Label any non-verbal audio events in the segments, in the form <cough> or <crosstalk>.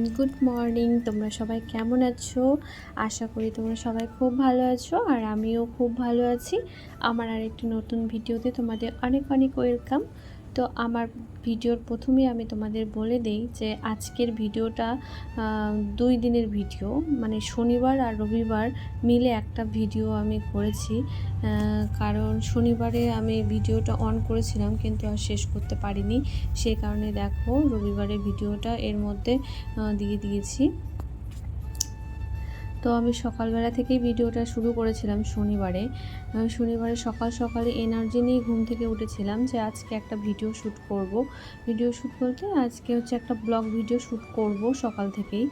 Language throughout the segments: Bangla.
Everyone, good morning. তোমরা সবাই কেমন আছো? আশা করি তোমরা সবাই খুব ভালো আছো আর আমিও খুব ভালো আছি। আমার আর একটি নতুন ভিডিওতে তোমাদের অনেক অনেক ওয়েলকাম। তো আমার ভিডিওর প্রথমেই আমি তোমাদের বলে দেই যে আজকের ভিডিওটা দুই দিনের ভিডিও। মানে শনিবার আর রবিবার মিলে একটা ভিডিও আমি করেছি। কারণ শনিবারে আমি ভিডিওটা অন করেছিলাম কিন্তু আর শেষ করতে পারিনি। সেই কারণে দেখো রবিবারের ভিডিওটা এর মধ্যে দিয়ে দিয়েছি। তো আমি সকালবেলা থেকেই ভিডিওটা শুরু করেছিলাম শনিবারে। শনিবারে সকাল সকালে এনার্জি নিয়ে ঘুম থেকে উঠেছিলাম যে আজকে একটা ভিডিও শ্যুট করব। ভিডিও শ্যুট বলতে আজকে হচ্ছে একটা ব্লগ ভিডিও শ্যুট করব সকাল থেকেই।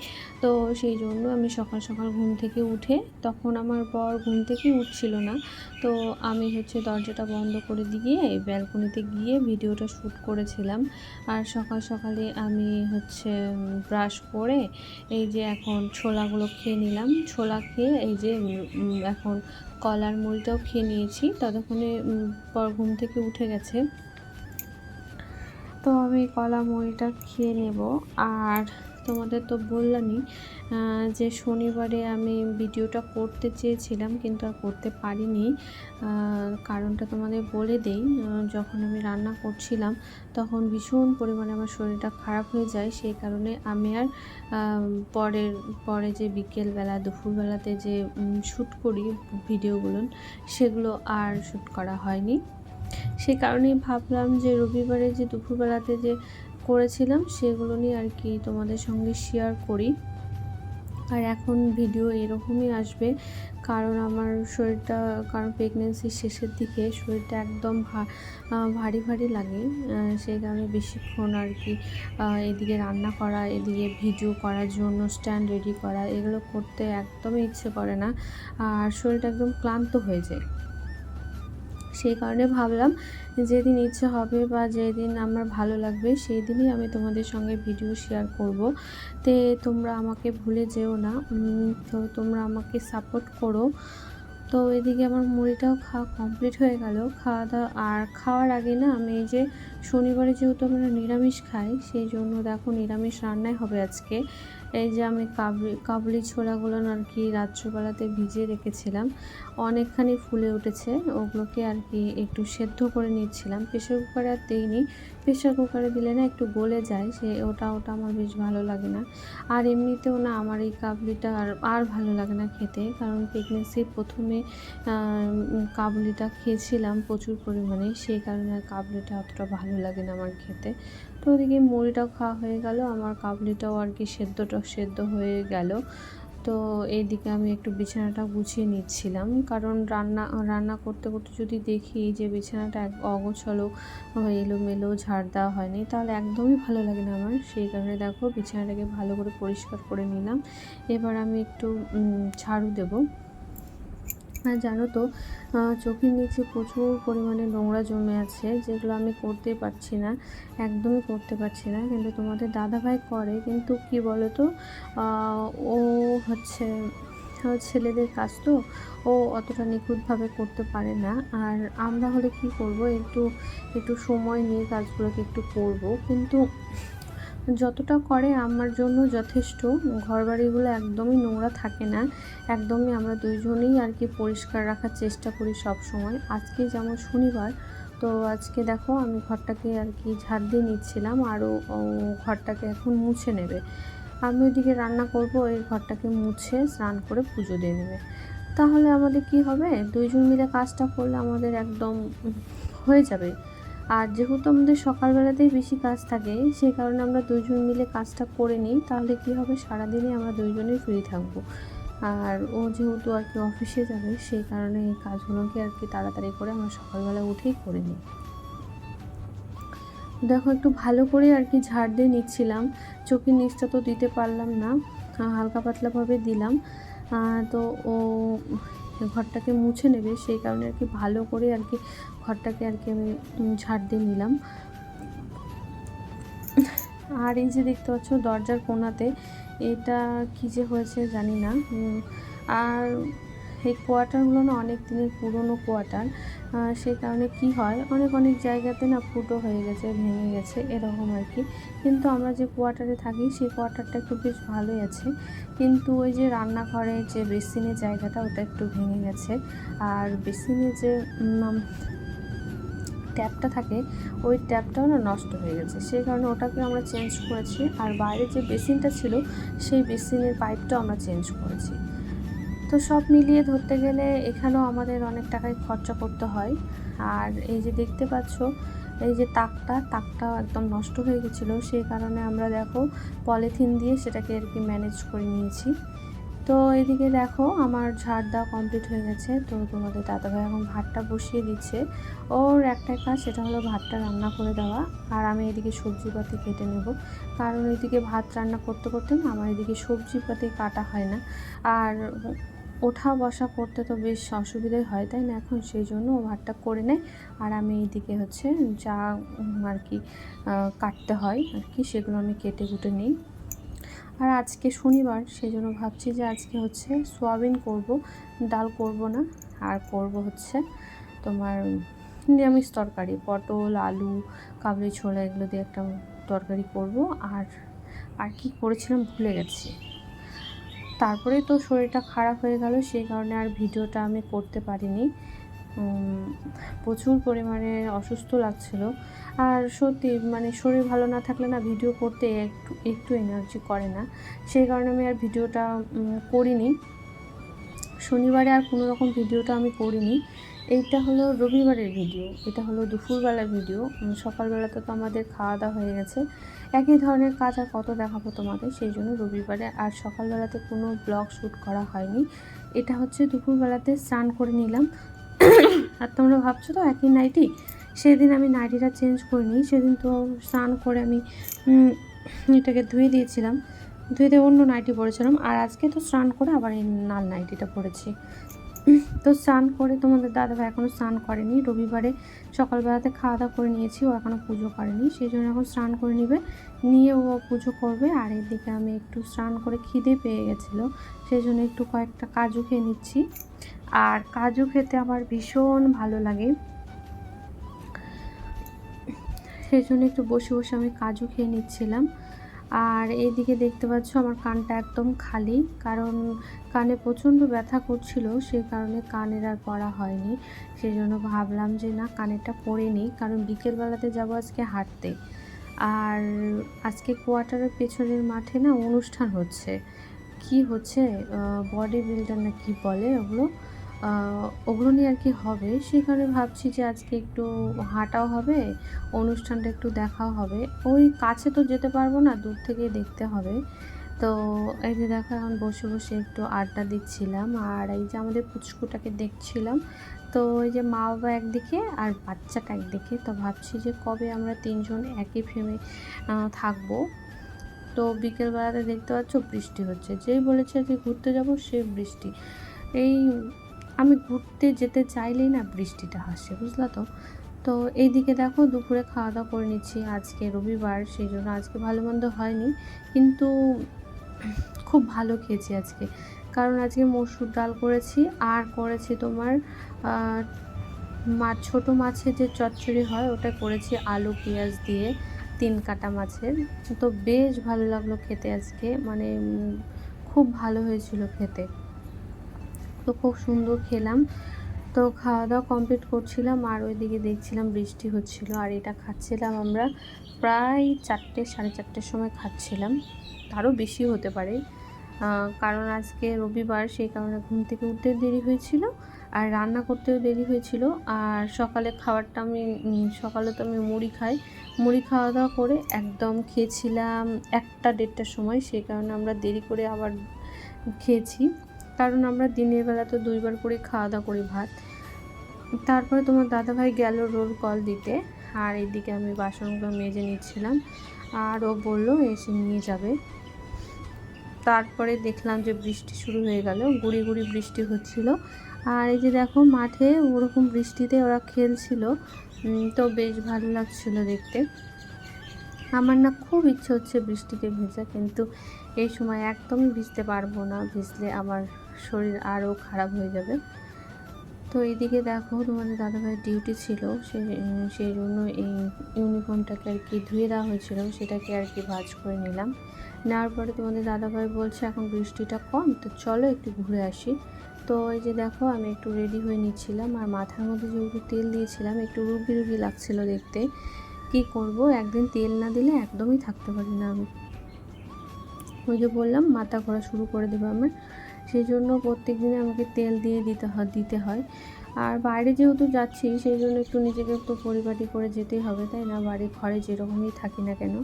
তো সেই জন্য আমি সকাল সকাল ঘুম থেকে উঠে তখন আমার বর ঘুম থেকেই উঠছিল না। তো আমি হচ্ছে দরজাটা বন্ধ করে দিয়ে ব্যালকনিতে গিয়ে ভিডিওটা শ্যুট করেছিলাম। আর সকাল সকালে আমি হচ্ছে ব্রাশ করে এই যে এখন ছোলাগুলো খেয়ে নিলাম। ছোলা খেয়ে এই যে এখন কলার মুড়িটাও খেয়ে নিয়েছি। ততক্ষণে পর ঘুম থেকে উঠে গেছে। তো আমি কলা মুড়িটা খেয়ে নেব। আর তোমাদের তো বললামই যে শনিবারে আমি ভিডিওটা করতে চেয়েছিলাম কিন্তু আর করতে পারিনি। কারণটা তোমাদের বলে দেই যখন আমি রান্না করছিলাম তখন ভীষণ পরিমাণে আমার শরীরটা খারাপ হয়ে যায়, সেই কারণে আমি আর পরের, পরে যে বিকেলবেলা, দুপুরবেলাতে যে শ্যুট করি ভিডিওগুলো, সেগুলো আর শ্যুট করা হয়নি। সেই কারণেই ভাবলাম যে রবিবারে যে দুপুরবেলাতে যে করেছিলাম সেগুলো নিয়ে আর কি তোমাদের সঙ্গে শেয়ার করি। আর এখন ভিডিও এরকমই আসবে, কারণ আমার শরীরটা, কারণ প্রেগনেন্সির শেষের দিকে শরীরটা একদম ভারী ভারী লাগে। সেই কারণে বেশিক্ষণ আর কি এদিকে রান্না করা, এদিকে ভিডিও করার জন্য স্ট্যান্ড রেডি করা, এগুলো করতে একদমই ইচ্ছে করে না। আর শরীরটা একদম ক্লান্ত হয়ে যায়। সেই কারণে ভাবলাম যেদিন ইচ্ছে হবে বা যেদিন আমার ভালো লাগবে সেই দিনই আমি তোমাদের সঙ্গে ভিডিও শেয়ার করব। তে তোমরা আমাকে ভুলে যেও না। তো তোমরা আমাকে সাপোর্ট করো। তো এদিকে আমার মুড়িটাও খাওয়া কমপ্লিট হয়ে গেল। খাওয়া দাওয়া, আর খাওয়ার আগে না আমি এই যে শনিবারে যেহেতু আমরা নিরামিষ খাই, সেই জন্য দেখো নিরামিষ রান্নাই হবে আজকে। এই যে আমি কাবলি কাবলি ছোলাগুলো আর কি রাত্রবেলাতে ভিজিয়ে রেখেছিলাম। অনেকখানি ফুলে উঠেছে, ওগুলোকে আর কি একটু সেদ্ধ করে নিচ্ছিলাম। প্রেশার কুকারে আর দিইনি। প্রেশার কুকারে দিলে না একটু গলে যায়, সে ওটা ওটা আমার বেশ ভালো লাগে না। আর এমনিতেও না আমার এই কাবলিটা আর আর ভালো লাগে না খেতে, কারণ প্রেগনেন্সির প্রথমে কাবলিটা খেয়েছিলাম প্রচুর পরিমাণে, সেই কারণে আর কাবলিটা অতটা ভালো লাগে না আমার খেতে। তো ওদিকে মুড়িটাও খাওয়া হয়ে গেল, আমার কাবলিটাও আর কি সেদ্ধটা সেদ্ধ হয়ে গেল। তো এইদিকে আমি একটু বিছানাটা গুছিয়ে নিচ্ছিলাম, কারণ রান্না রান্না করতে করতে যদি দেখি যে বিছানাটা এক অগোছালো এলোমেলো ঝাড় দেওয়া হয়নি, তাহলে একদমই ভালো লাগে না আমার। সেই কারণে দেখো বিছানাটাকে ভালো করে পরিষ্কার করে নিলাম। এবার আমি একটু ঝাড়ু দেবো। আর জানো তো চোখের নিচে প্রচুর পরিমাণে নোংরা জমে আছে, যেগুলো আমি করতে পারছি না, একদমই করতে পারছি না। কিন্তু তোমাদের দাদাভাই করে, কিন্তু কি বলো তো ও হচ্ছে ছেলেদের কাজ তো, ও অতটা নিখুঁতভাবে করতে পারে না। আর আমরা হলে কি করব, একটু একটু সময় নিয়ে কাজগুলোকে একটু করব। কিন্তু যতটা করে আমার জন্য যথেষ্ট ঘরবাড়িগুলো একদমই নোংরা থাকে না। একদমই আমরা দুইজনেই আর কি পরিষ্কার রাখার চেষ্টা করি সব সময় আজকে যেমন শনিবার, তো আজকে দেখো আমি ঘরটাকে আর কি ঝাড় দিয়ে নিচ্ছিলাম আরও ঘরটাকে এখন মুছে নেবে। আমি ওইদিকে রান্না করব এই ঘরটাকে মুছে স্নান করে পুজো দিয়ে নেবে। তাহলে আমাদের কি হবে? দুইজন মিলে কাজটা করলে আমাদের একদম হয়ে যাবে। আর যেহেতু আমাদের সকালবেলাতেই বেশি কাজ থাকে সেই কারণে আমরা দুইজন মিলে কাজটা করে নিই, তাহলে কি হবে? সারাদিনই আমরা দুইজনেই ফ্রি থাকব। আর ও যেহেতু আর কি অফিসে যাবে সেই কারণে এই কাজগুলোকে আর কি তাড়াতাড়ি করে আমরা সকালবেলা উঠেই করে নিই। দেখো, একটু ভালো করে আর কি ঝাড় দিয়ে নিচ্ছিলাম। চোখের নিচটা তো দিতে পারলাম না হালকা পাতলাভাবে দিলাম। তো ও ঘরটাকে মুছে নেবে, সেই কারণে আর কি ভালো করে আর কি ঘরটাকে আর কি আমি ঝাড় দিয়ে নিলাম। আর এই যে দেখতে পাচ্ছ দরজার কোনাতে, এটা কী যে হয়েছে জানি না। আর এই কোয়ার্টারগুলো না অনেক দিনের পুরনো কোয়ার্টার। সেই কারণে কি হয়, অনেক অনেক জায়গাতে না ফুটো হয়ে গেছে, ভেঙে গেছে, এরকম আর কি। কিন্তু আমরা যে কোয়ার্টারে থাকি, সেই কোয়ার্টারটা একটু বেশ ভালোই আছে। কিন্তু ওই যে রান্নাঘরে যে বেসিনের জায়গাটা, ওটা একটু ভেঙে গেছে। আর বেসিনে যে ট্যাপটা থাকে, ওই ট্যাপটাও না নষ্ট হয়ে গেছে। সেই কারণে ওটাকে আমরা চেঞ্জ করেছি। আর বাইরে যে বেসিনটা ছিল, সেই বেসিনের পাইপটাও আমরা চেঞ্জ করেছি। তো সব মিলিয়ে ধরতে গেলে এখানেও আমাদের অনেক টাকায় খরচা করতে হয়। আর এই যে দেখতে পাচ্ছ, এই যে তাকটা, তাকটাও একদম নষ্ট হয়ে গেছিল। সেই কারণে আমরা দেখো, পলিথিন দিয়ে সেটাকে আর কি ম্যানেজ করে নিয়েছি। তো এদিকে দেখো আমার ঝাড় দেওয়া কমপ্লিট হয়ে গেছে। তো তোমাদের দাদাভাই এখন ভাতটা বসিয়ে দিচ্ছে। ওর একটাই কাজ, সেটা হলো ভাতটা রান্না করে দেওয়া। আর আমি এদিকে সবজিপাতি কেটে নেব। কারণ এদিকে ভাত রান্না করতে করতে না আমার এদিকে সবজিপাতি কাটা হয় না। আর ওঠা বসা করতে তো বেশ অসুবিধাই হয়, তাই না? এখন সেই জন্য ও ভাতটা করে নেয়। আর আমি এইদিকে হচ্ছে যা আর কি কাটতে হয় আর কি, সেগুলো আমি কেটে কুটে নিই। আর আজকে শনিবার সেই জন্য ভাবছি যে আজকে হচ্ছে সোয়াবিন করব, ডাল করব না, আর করব হচ্ছে তোমার নিরামিষ তরকারি, পটল, আলু, কাবলি ছোলা, এগুলো দিয়ে একটা তরকারি করব। আর আর কি করেছিলাম ভুলে গেছি। তারপরে তো শরীরটা খারাপ হয়ে গেল, সেই কারণে আর ভিডিওটা আমি করতে পারিনি। প্রচুর পরিমাণে অসুস্থ লাগছিল। আর সত্যি মানে শরীর ভালো না থাকলে না ভিডিও করতে একটু একটু এনার্জি করে না। সেই কারণে আমি আর ভিডিওটা করিনি। শনিবারে আর কোনো রকম ভিডিওটা আমি করিনি। এইটা হলো রবিবারের ভিডিও, এটা হলো দুপুরবেলার ভিডিও। সকালবেলাতে তো আমাদের খাওয়া দাওয়া হয়ে গেছে। একই ধরনের কাজ আর কত দেখাবো তোমাকে সেই জন্য রবিবারে আর সকালবেলাতে কোনো ব্লগ শ্যুট করা হয়নি। এটা হচ্ছে দুপুরবেলাতে স্নান করে নিলাম। <laughs> আর তোমরা ভাবছ তো একই নাইটি? সেদিন আমি নাইটিটা চেঞ্জ করিনি। সেদিন তো স্নান করে আমি এটাকে ধুয়ে দিয়েছিলাম। ধুয়ে দিয়ে অন্য নাইটি পরেছিলাম। আর আজকে তো স্নান করে আবার এই লাল নাইটিটা পরেছি। তো স্নান করে তোমাদের দাদাভাই এখনও স্নান করেনি। রবিবারে সকালবেলাতে খাওয়া দাওয়া করে নিয়েছি, ও এখনও পুজো করেনি। সেই জন্য এখন স্নান করে নিবে। নিয়ে ও পুজো করবে, আর এদিকে আমি একটু স্নান করে খিদে পেয়ে গেছিল সেই জন্য একটু কয়েকটা কাজু খেয়ে নিচ্ছি। আর কাজু খেতে আমার ভীষণ ভালো লাগে। সেই জন্য একটু বসে বসে আমি কাজু খেয়ে নিচ্ছিলাম। আর এইদিকে দেখতে পাচ্ছ আমার কানটা একদম খালি, কারণ কানে প্রচণ্ড ব্যথা করছিল, সেই কারণে কানের আর পড়া হয়নি। সেই জন্য ভাবলাম যে না, কানেরটা পরে নিই, কারণ বিকেলবেলাতে যাব আজকে হাঁটতে। আর আজকে কোয়ার্টারের পেছনের মাঠে না অনুষ্ঠান হচ্ছে। কি হচ্ছে? বডি বিল্ডার না কি বলে ওগুলো? ওগুলো নিয়ে আর কি হবে, সেখানে ভাবছি যে আজকে একটু হাঁটাও হবে, অনুষ্ঠানটা একটু দেখাও হবে। ওই কাছে তো যেতে পারব না, দূর থেকে দেখতে হবে। তো এই যে দেখো, এখন বসে বসে একটু আড্ডা দিচ্ছিলাম, আর এই যে আমাদের পুচকুটাকে দেখছিলাম। তো ওই যে মা বাবা একদিকে আর বাচ্চাটা একদিকে, তো ভাবছি যে কবে আমরা তিনজন একই ফ্রেমে থাকব। তো বিকেলবেলাতে দেখতে পাচ্ছ বৃষ্টি হচ্ছে, যেই বলেছে যে ঘুরতে যাব সে বৃষ্টি। এই আমি ঘুরতে যেতে চাইলেই না বৃষ্টিটা আসে, বুঝলা তো? তো এইদিকে দেখো দুপুরে খাওয়া দাওয়া করে নিচ্ছি, আজকে রবিবার সেই জন্য আজকে ভালো মন্দ হয়নি, কিন্তু খুব ভালো খেয়েছি আজকে। কারণ আজকে মসুর ডাল করেছি, আর করেছি তোমার মাছ ছোটো মাছের যে চচ্চড়ি হয়, ওটা করেছি আলু, পেঁয়াজ দিয়ে, তিন কাটা মাছের। তো বেশ ভালো লাগল খেতে আজকে মানে খুব ভালো হয়েছিল খেতে। তো খুব সুন্দর খেলাম। তো খাওয়া দাওয়া কমপ্লিট করছিলাম আর ওইদিকে দেখছিলাম বৃষ্টি হচ্ছিল আর এটা খাচ্ছিলাম আমরা প্রায় চারটে, সাড়ে চারটের সময় খাচ্ছিলাম। তারও বেশি হতে পারে। কারণ আজকে রবিবার সেই কারণে ঘুম থেকে উঠতে দেরি হয়েছিল আর রান্না করতেও দেরি হয়েছিল আর সকালে খাবারটা আমি সকালে তো আমি মুড়ি খাই। মুড়ি খাওয়া দাওয়া করে একদম খেয়েছিলাম একটা দেড়টার সময়, সেই কারণে আমরা দেরি করে আবার খেয়েছি। কারণ আমরা দিনের বেলা তো দুইবার করে খাওয়া দাওয়া করি ভাত। তারপরে তোমার দাদাভাই গেল রোল কল দিতে। আর এদিকে আমি বাসনগুলো মেজে নিচ্ছিলাম। আর ও বলল, এসে নিয়ে যাবে। তারপরে দেখলাম যে বৃষ্টি শুরু হয়ে গেল। গুড়ি গুড়ি বৃষ্টি হচ্ছিল। আর এই যে দেখো, মাঠে ওরকম বৃষ্টিতে ওরা খেলছিল। তো বেশ ভালো লাগছিল দেখতে। আমার না খুব ইচ্ছে হচ্ছে বৃষ্টিতে ভেজা, কিন্তু এই সময় একদমই ভিজতে পারব না। ভিজলে আমার শরীর আরও খারাপ হয়ে যাবে। তো এইদিকে দেখো, তোমাদের দাদাভাইয়ের ডিউটি ছিল। সে, সেই জন্য এই ইউনিফর্মটাকে আর কি ধুয়ে দেওয়া হয়েছিল, সেটাকে আর কি ভাজ করে নিলাম। নেওয়ার পরে তোমাদের দাদাভাই বলছে, এখন বৃষ্টিটা কম, তো চলো একটু ঘুরে আসি। তো এই যে দেখো, আমি একটু রেডি হয়ে নিচ্ছিলাম, আর মাথার মধ্যে যেহেতু তেল দিয়েছিলাম, একটু রুগী রুগী লাগছিল দেখতে। কি করব? একদিন তেল না দিলে একদমই থাকতে পারি না আমি। ওই যে বললাম, মাথা ঘোরা শুরু করে দেবে আমার। সেই জন্য প্রত্যেক দিনে আমাকে তেল দিয়ে দিতে হয় দিতে হয়। আর বাইরে যেহেতু যাচ্ছি সেই জন্য একটু নিজেকে একটু পরিপাটি করে যেতেই হবে, তাই না? বাড়ি ঘরে যেরকমই থাকি না কেন।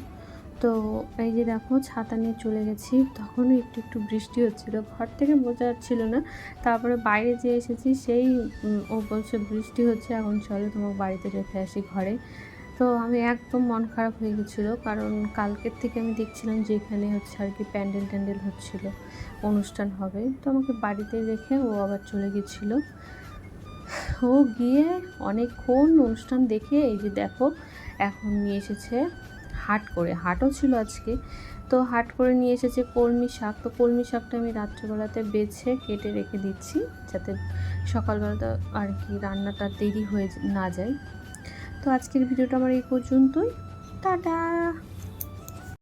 তো এই যে দেখো, ছাতা নিয়ে চলে গেছি। তখনও একটু একটু বৃষ্টি হচ্ছিল। ঘর থেকে বোঝা যাচ্ছিল না। তারপরে বাইরে যে এসেছি, সেই ও বলছে বৃষ্টি হচ্ছে, এখন চলো তোমার বাড়িতে রেখে আসি ঘরে। তো আমি একদম মন খারাপ হয়ে গেছিল, কারণ কালকের থেকে আমি দেখছিলাম যে এখানে হচ্ছে আর কি প্যান্ডেল ট্যান্ডেল হচ্ছিল, অনুষ্ঠান হবে। তো আমাকে বাড়িতে রেখে ও আবার চলে গেছিল। ও গিয়ে অনেকক্ষণ অনুষ্ঠান দেখে এই যে দেখো, এখন নিয়ে এসেছে হাট করে। হাটও ছিল আজকে। তো হাট করে নিয়ে এসেছে কলমি শাক। তো কলমি শাকটা আমি রাত্রেবেলাতে বেছে, কেটে রেখে দিচ্ছি, যাতে সকালবেলাতে আর কি রান্নাটা দেরি হয়ে না যায়। তো আজকের ভিডিওটা আমার এই পর্যন্তই। টাটা!